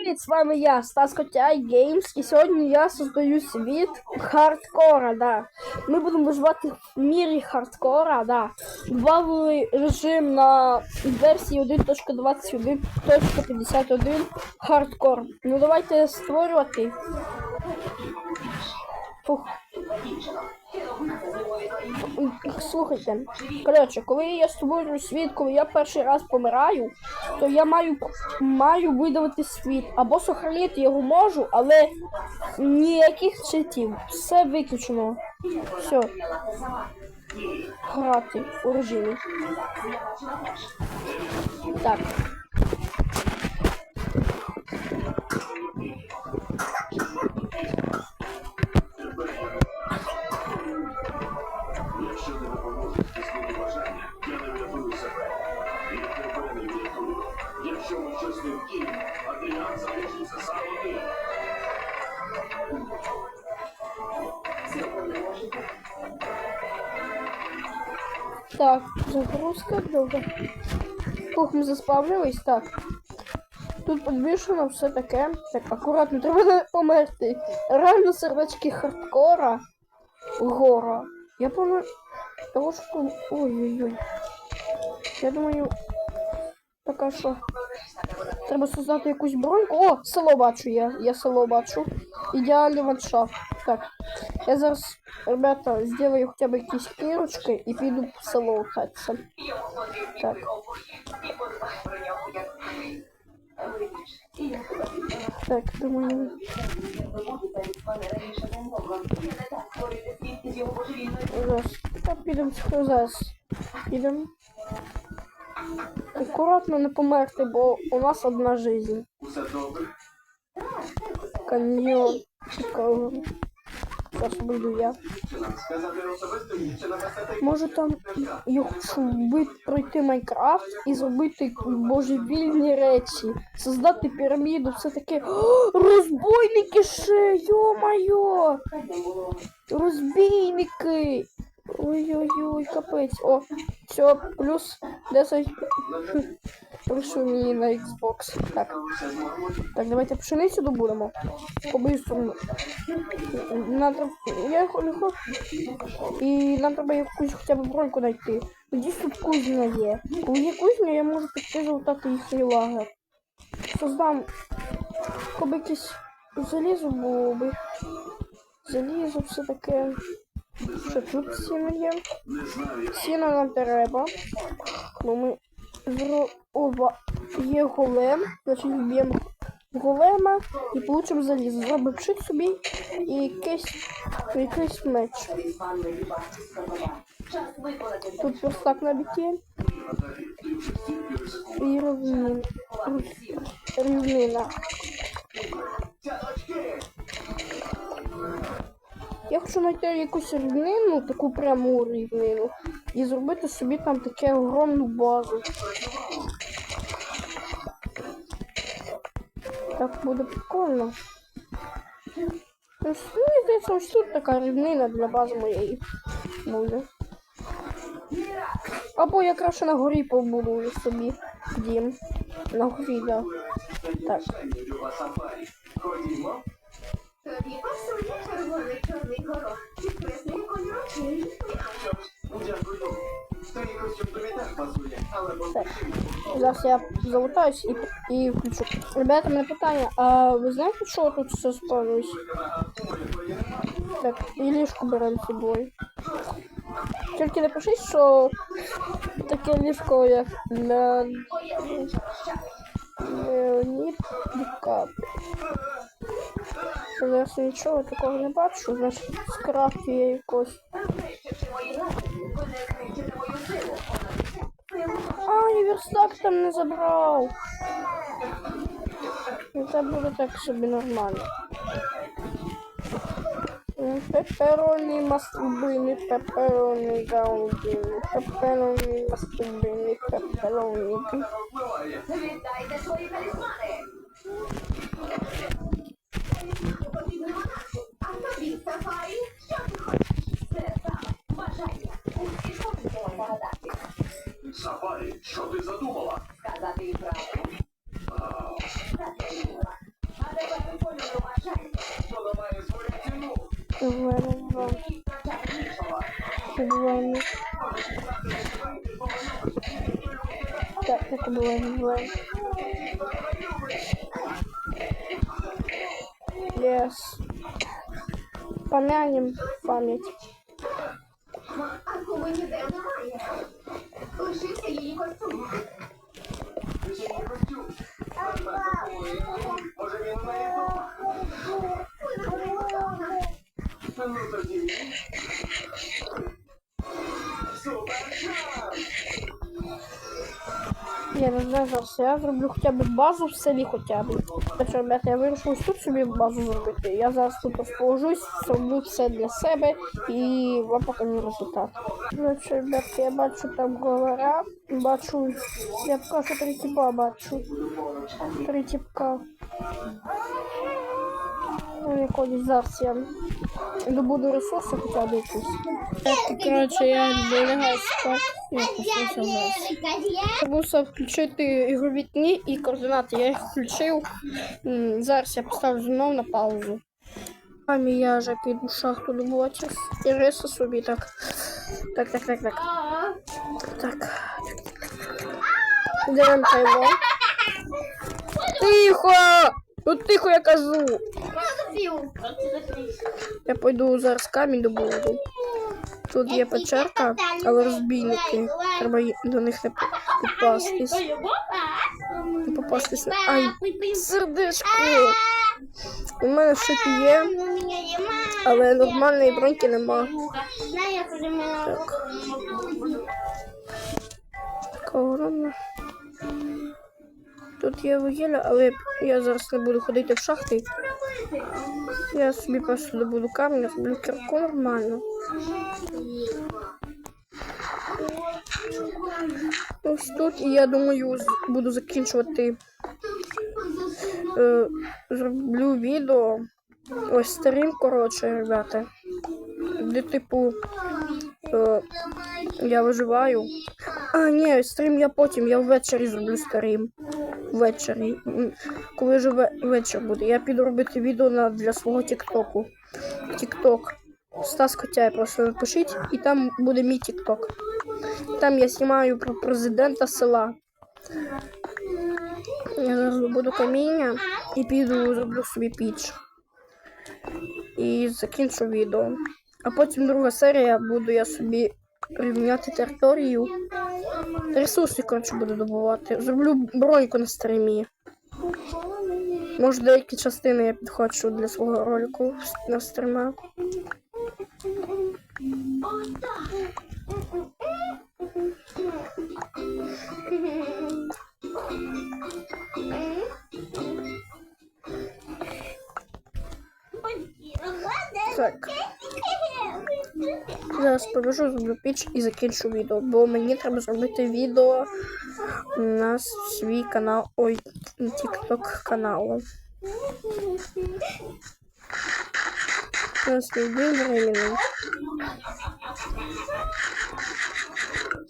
Привіт, с вами я, Стас Котяй Геймс, и сегодня я создаю світ хардкора, да. Мы будем выживать в мире хардкора, да. Главный режим на версии 1.21.51 хардкор. Ну давайте створювати. Фух. Слухайте, коротше, коли я створюю світ, коли я перший раз помираю, то я маю, маю видавати світ. Або сохранити його можу, але ніяких читів. Все виключено. Все. Грати у режимі. Так. Так, загрузка, добре. Фух, ми заспавнились, так. Тут підвішено все таке. Так, акуратно, треба не померти. Реально сердечки хардкора. Гора. Я помер. Трошку. Ой-ой-ой. Я думаю. Така що. Треба создати якусь броньку. О, село бачу я. Я село бачу. Ідеальний ландшафт. Так. Я зараз, ребята, сделаю хоча б якісь кірочки і піду в село кататися. Так. Так, думаю. Зараз. Так, підемо зараз. Підемо. Акуратно не померти, бо у нас одна жизнь. Усе добре? Каньйон. Цікаво. Зараз буду я. Може там я хочу пройти Майнкрафт і зробити божевільні речі, создати піраміду, все таке. Розбойники ще, йо-моє! Розбійники! Ой-ой-ой, капець. О, все, плюс 10. Прийшов мені на Xbox. Так, так, давайте пшеницю добудемо. По-бистрому. Нам треба... Я не. І нам треба якусь хоча б броньку знайти. Тоді тут кузня є. Коли є кузня, я можу піти залутати їхній лагер. Создам коли якесь залізо було би. Залізо, все таке. Що тут сіно є? Сіно нам треба. Ну ми є голем, значить вб'ємо голема і получимо залізо. Зробимо пшик собі і якийсь, якийсь меч. Тут верстак стільки ризикував. І рівнин. Рівнина. Я хочу знайти якусь рівнину, таку пряму рівнину, і зробити собі там таке огромну базу. Так буде прикольно. Ну, здається, ось тут така рівнина для бази моєї буде. Або я краще на горі побудую собі дім. На горі, да. Так. Зараз я залутаюсь і, і включу. Ребята, мене питання, а ви знаєте, що тут все спавнилось? Так, і ліжко беремо з собою. Тільки напишіть, що таке ліжко, як для Леонід Дікап. Зараз нічого такого не бачу, значить скрафтю я якось. Верстак там не забрав. Ну, Це буде так собі нормально. М, Пеппероні мастурбини, пеппероні гаудини, пеппероні мастурбини, пеппероні. Віддайте свої талісмани. А тобі, Сафарі, Говори, що ти задумала? Сказати їй правду. А тепер полюбу вважайте. Вона має свою ціну. Говоримо. Так, это было не Лес. Помянем память. Я не зараз я зроблю хоча б базу в селі хоча б. Що, ребята, я вирішив тут собі базу зробити. Я зараз тут розположусь, зроблю все для себе і вам покажу результат. Короче, ребятки, я бачу там говоря, бачу, я покажу три типа бачу. Три типка. Ну, якось зараз я добуду ресурси хоча б якісь. Так, коротше, я проснувся зараз. Мусив включити ігрові дні і координати. Я їх включив. Зараз я поставлю знову на паузу. Мамі я вже піду в шахту добувати. І риси собі так. Так, так, так, так. Так. Беремо. Тихо! Ну тихо, я кажу. Я пойду зараз камінь добуду. Тут є печерка, але розбійники. Треба до них не підпастись. Не попастись. Ай, сердечко. У мене щит є, але нормальної броньки нема. Так. Корона. Тут є вугілля, але я зараз не буду ходити в шахти. Я собі просто добуду камінь, роблю кірку нормально. Ось тут і я думаю, буду закінчувати. Е, зроблю відео. Ось стрім, коротше, ребята. Де типу. Е, я виживаю. А, ні, стрім я потім, я ввечері зроблю стрім. Ввечері. Коли вже вечір буде. Я піду робити відео для свого Тіктоку. Тікток. Стас Котяй просто напишіть, і там буде мій Тікток. Там я знімаю про президента села. Я зараз буду каміння і піду зроблю собі піч. І закінчу відео. А потім друга серія буду я собі рівняти територію. Ресурси, коротше, буду добувати. Зроблю броньку на стримі. Може, деякі частини я підхочу для свого ролику на стріма. Зараз побіжу, зроблю піч і закінчу відео, бо мені треба зробити відео на свій канал, ой, TikTok каналу. На свій день времени.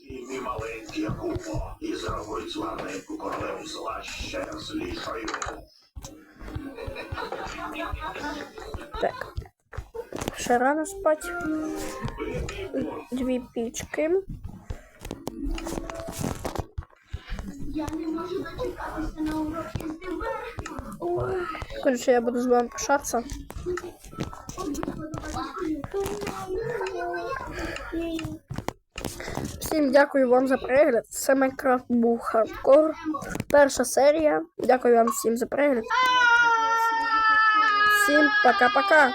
І мій маленький Якубо, і зробить славненьку королеву села ще злішою. Так. Ще рано спать. Дві пічки. Я не можу дочекатися на уроки з тебе. Коротше, я буду з вами пишатися. Всім дякую вам за перегляд. Це Майнкрафт був хардкор. Перша серія. Дякую вам всім за перегляд. Всім пока-пока.